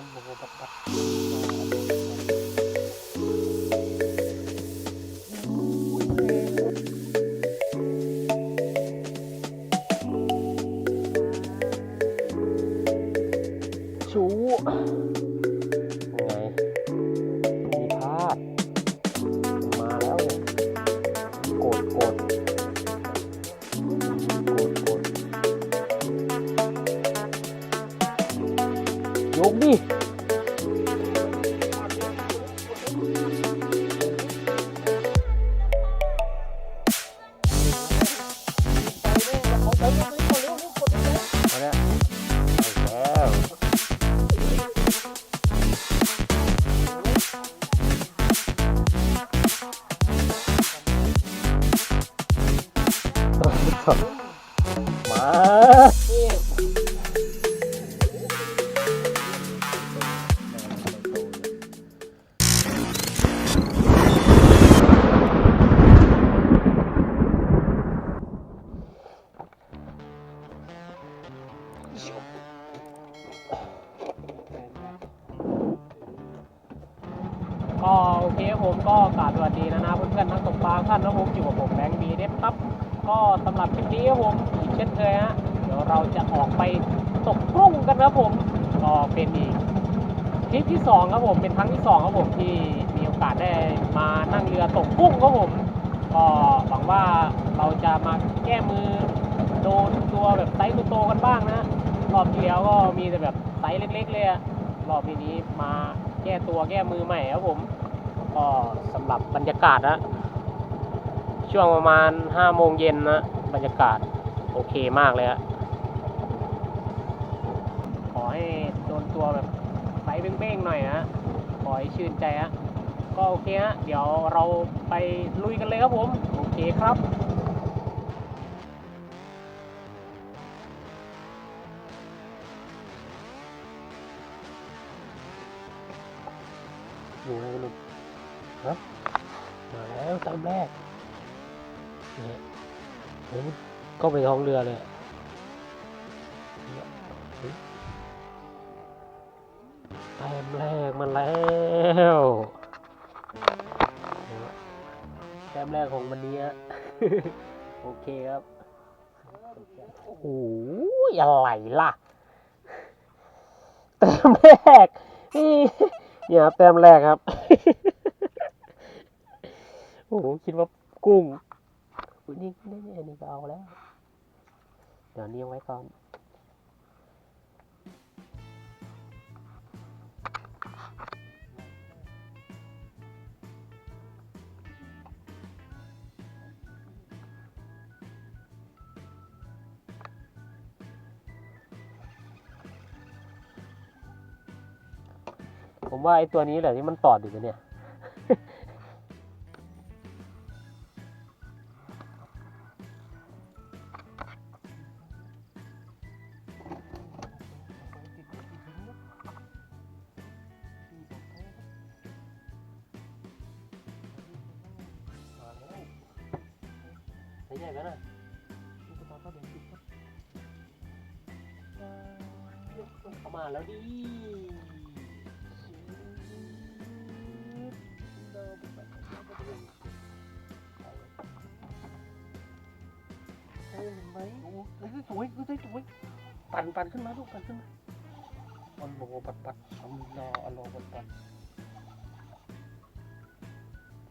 มันโม 2ครับผมเป็นครั้งที่2ครับผมที่มีโอกาสได้มานั่งเรือตกกุ้งครับผมก็หวังว่าเราจะมาแก้มือโดนตัวแบบไซส์โตกันบ้างนะรอบที่แล้วก็มีแต่แบบไซส์เล็ก ๆ เลยรอบนี้มาแก้ตัวแก้มือใหม่ครับผมก็สำหรับบรรยากาศนะช่วงประมาณ5โมงเย็นนะบรรยากาศโอเคมากเลยฮะขอให้โดนตัวแบบ ส์เบ้งๆหน่อยนะขอให้ชื่นใจฮะก็โอเคฮะเดี๋ยวเราไปลุยกันเลยครับผมโอเคครับอยู่ในหลุมฮะมาแล้วตามแรกเนี่ยเฮ้ยก็ไปท้องเรือเลย แล้วเนี่ยแต้มแรกของวันนี้ฮะโอเคครับโอ้โหอะไรล่ะแต้มแรกนี่เนี่ยครับแต้มแรกครับ โอ้โหคิดว่ากุ้งนี่นี่นี่ก็เอาแล้ว เดี๋ยวเลี้ไว้ก่อน ผมว่าไอ้ตัวนี้แหละที่มันตอดอยู่เนี่ยไม่ใช่กันนะอาเดินติดครับเข้ามาแล้วดิ โอ้เฮ้ยสวยเฮ้ยสวยปั่นปั่นขึ้นมาลูกปั่นขึ้นมาอัลโลปัดปัดอัลลอฮ์อัลโลปัดปัด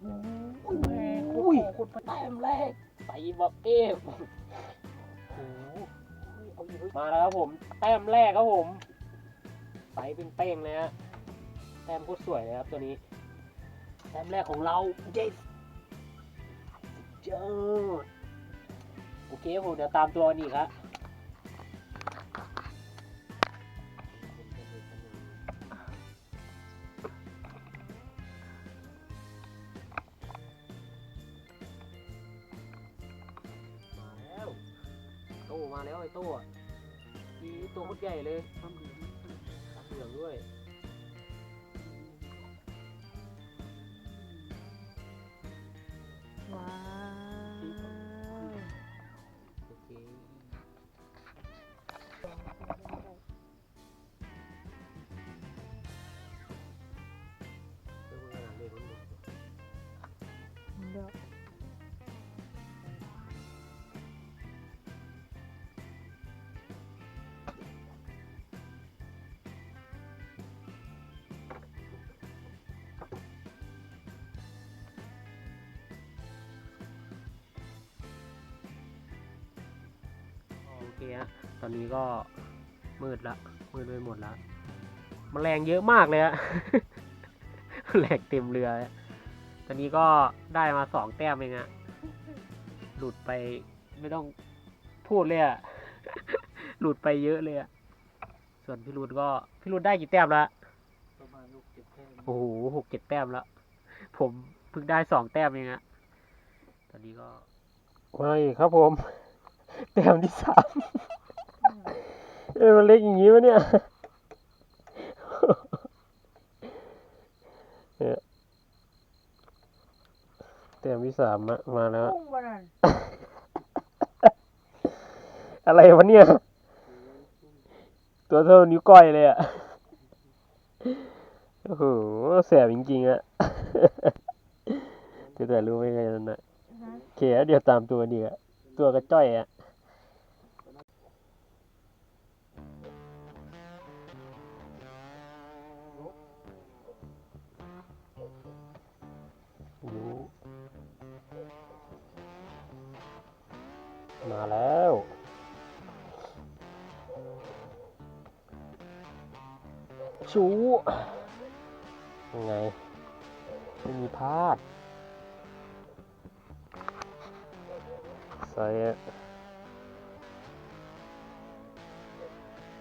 โอ้ยแม่โอ้ยคนแต้มแรกใส่แบบเอฟโอ้โหเอาอยู่เฮ้ยมาแล้วครับผม แต้มแรกครับผมใสเป็นเป้งเลยฮะแต้มโคตรสวยเลยครับตัวนี้ แต้มแรกของเราเย้เจ้า โอเคผมเดี๋ยวตามตัวกันอีกครับมาแล้วโตมาแล้วไอ้โต้อะอีตัวโคตรใหญ่เลยทำเหลืองทำเหลืองด้วย แโอเคตอนนี้ก็มืดละ มืดไปหมดละแมลงเยอะมากเลยอะแหลกเต็มเรือ ตอนนี้ก็ได้มาสองแต้มเองฮะหลุดไปไม่ต้องพูดเลยอะหลุดไปเยอะเลยอะส่วนพี่รุดก็พี่รุดได้กี่แต้มละประมาณลูกเจ็ดแต้มโอ้โหหกเจ็ดแต้มแล้วผมเพิ่งได้สองแต้มเองอะตอนนี้ก็ไม่ครับผม แต้มที่สามเออมันเล็กอย่างนี้วะเนี่ยเนี่ย แต้มที่สามอะมาแล้ว พุ่งมานั่นอะไรวะเนี่ย ตัวเท่านิ้วก้อยเลยอะโอ้โหแสบจริงๆอะแต่แต่รู้ไม่ไงนั่นนะโอเคอะเดี๋ยวตามตัวนี่อะตัวกระจ้อยอะรู้ มาแล้ว ชูยังไง ไม่มีพลาดใส่อะ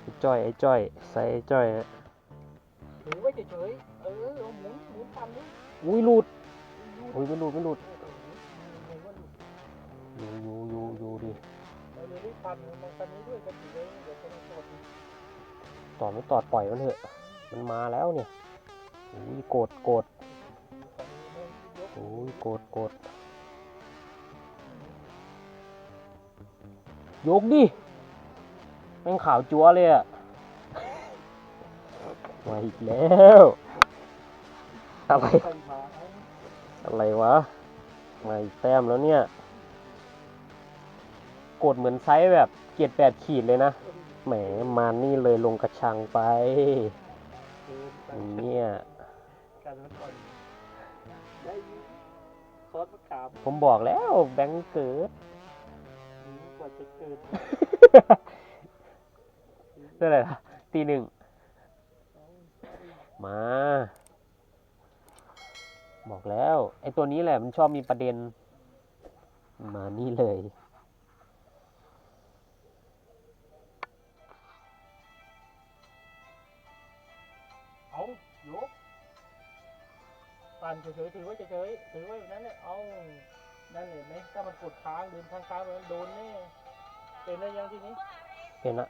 ไอ้จ้อย ไอ้จ้อย ใส่ไอ้จ้อยอะถือไว้เฉยๆเออเอาหมุนหมุนทำนี่อุ้ยหลุดอุ้ยไม่หลุดไม่หลุด เลยรีบทำมันตอนนี้ด้วยกันถือไว้เดี๋ยวจะมาสดตอดไม่ตอดปล่อยมันเถอะ มันมาแล้วเนี่ยอุ้ยโกรธโกรธตอนนี้ไม่ยโกรธโกรธยกดิแม่งขาวจั๊วเลยอะมาอีกแล้วอะไรอะไรวะมาอีกแต้มแล้วเนี่ย กดเหมือนไซส์แบบเกียรแปดขีดเลยนะ แหมมานี่เลยลงกระชังไปเดินไปเนี่ยกันมันก่อนได้ยินซอสมะขามผมบอกแล้วแบงค์เกิดหนีกว่าจะเกิดเท่าไหร่ละตีหนึ่ง มา บอกแล้ว ไอ้ตัวนี้แหละมันชอบมีประเด็น มานี่เลย นเฉยๆถือไว้เฉยๆถือไว้แบบนั้นเลยเอานั่นเห็นไหมถ้ามันกดค้างลืมค้างค้างๆมันโดนแน่เป็นได้ยังทีนี้เป็นละ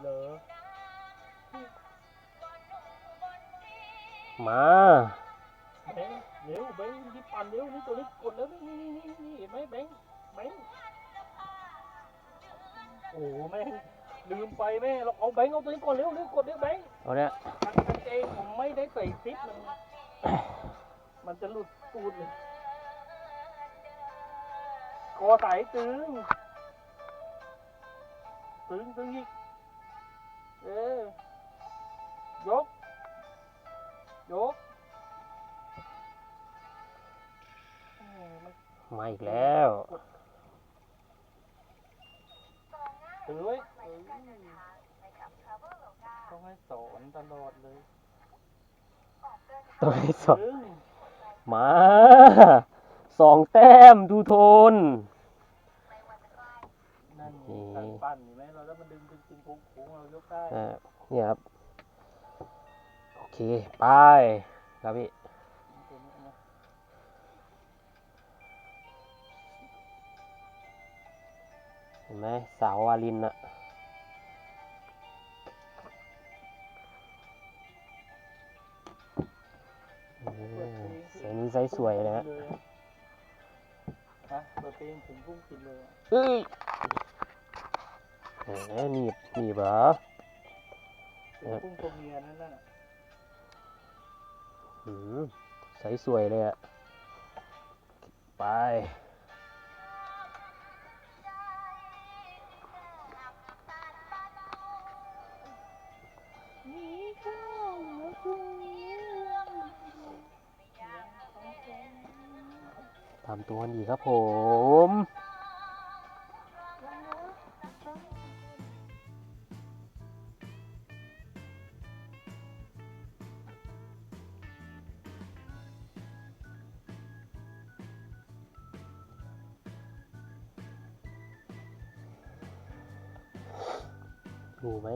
เหรอมาแบงค์เร็วแบงค์ที่ปั่นเร็วนี่ตัวนี้กดแล้วนี่นี่นี่นี่เห็นไหมแบงค์แบงค์โอ้โหแม่งลืมไปแม่เราเอาแบงค์เอาตัวนี้ก่อนเร็วเร็วกดเร็วแบงค์เอาเนี่ยกางเกงผมไม่ได้ใส่ซิปมัน มันจะหลุดตูดเลยคอสายตึง ตึงตึงอีก เออยก ยกเออมันมาอีกแล้วถือไว้เออต้องให้สอนตลอดเลยตัวที่สองตึง มาสองแต้มดูโทน นั่นไงนี่การปั้นเห็นไหมเราแล้วมันดึงดึงดึงโค้งๆเรายกได้อ่าเนี่ยครับ โอเค ไป ครับพี่ ตัวนี้นะเห็นไหมสาววาลินอะ สียงนี้ไซส์สวยนะฮะฮะเปิดเพลงถึงพุ่งกินเลยอะเอ้ยแหมหนีบหนีบเหรอถึงพุ่งตัวเมียนั่นน่ะอืมไซส์สวยเลยอะไปามตัวอีกครับผมดูไหม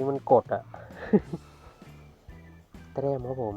ี้มันกดอะ แต้มครับผม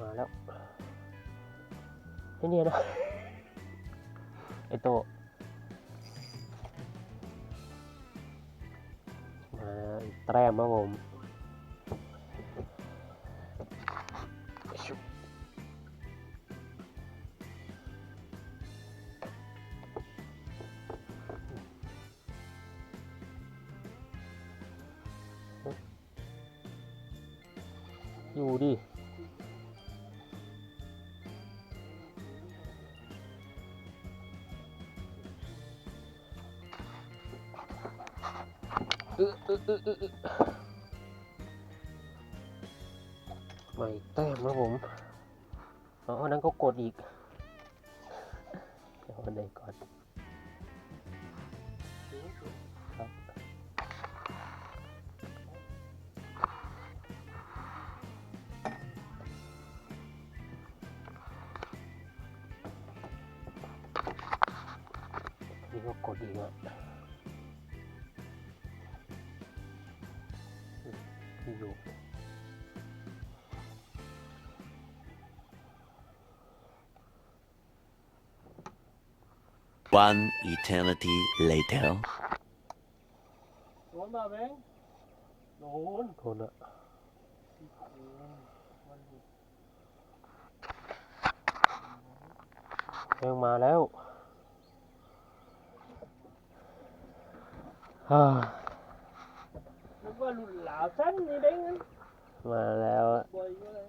มาแล้วไอ้เนี่ยนะไอโตะมาแต้มครับผม ใหม่แต้มครับผมอ๋อนั้นก็กดอีกเดี๋ยวอันไหนก่อน อยู่ One eternity later. โดนมาแบงค์โดนโทนอะมันหลุดแม่งมาแล้วฮ่า มาแล้วอะบ่อยก็เลย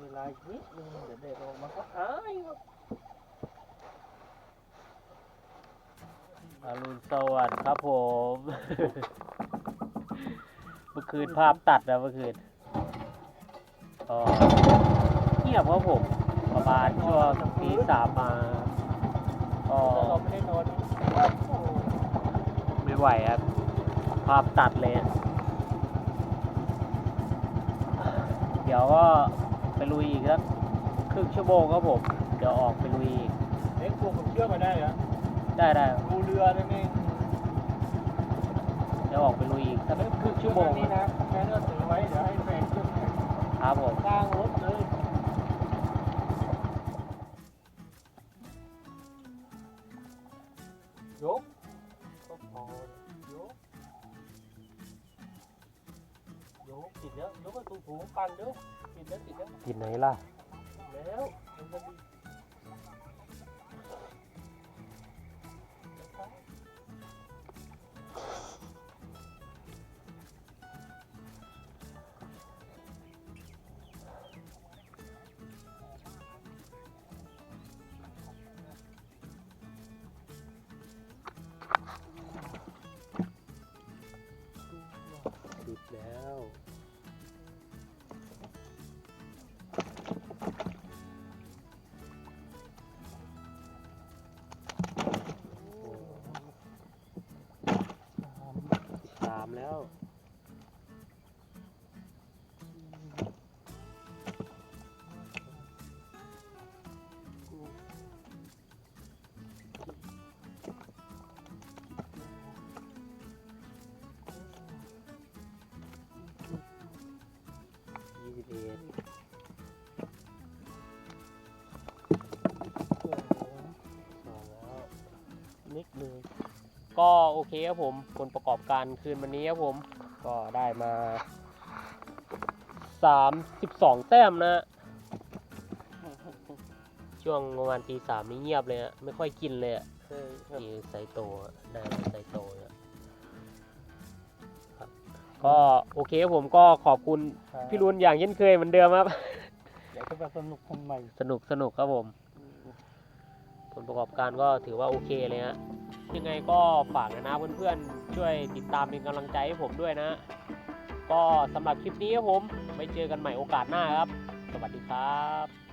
เวลาอีกนิดนึงเดี๋ยวเด็กออกมาก็หายหมดอรุณสวัสดิ์ครับผม เมื่อคืนภาพตัดนะเมื่อคืนก็เงียบครับผม ประมาณช่วงตีสามมาก็แต่เราไม่ได้นอนไม่ไหวครับ ภาพตัดเลยอะเดี๋ยวก็ไปลุยอีกสักครึ่งชั่วโมงครับผม เดี๋ยวออกไปลุยอีกเล็กพวกผมเชื่อมาได้เหรอได้ได้ครับดูเรือนั่นเองเดี๋ยวออกไปลุยอีกสักครึ่งชั่วโมงนี้นะแค่ก็ถือไว้เดี๋ยวให้แฟนขึ้นครับผมสร้างรถ ปสูงๆปั่นเด้อติดแล้วติดแล้วกินไหนล่ะ แล้วมันจะดี ก็โอเคครับผมผลประกอบการคืนวันนี้ครับผม ก็ได้มาสามสิบสองแต้มนะฮะช่วงประมาณตีสามนี่เงียบเลยอะไม่ค่อยกินเลยอะใช่ครับนี่ไซโตะได้แล้วไซโตะเนี่ยครับก็โอเคผมก็ขอบคุณพี่รุนอย่างเช่นเคยเหมือนเดิมครับอยากจะแบบสนุกคนใหม่ สนุกสนุกครับผมผ ลประกอบการก็ถือว่าโอเคเลยฮะยังไงก็ฝากนะนะเพื่อนๆ ช่วยติดตามเป็นกำลังใจให้ผมด้วยนะ ก็สำหรับคลิปนี้ครับผม ไว้เจอกันใหม่โอกาสหน้าครับ สวัสดีครับ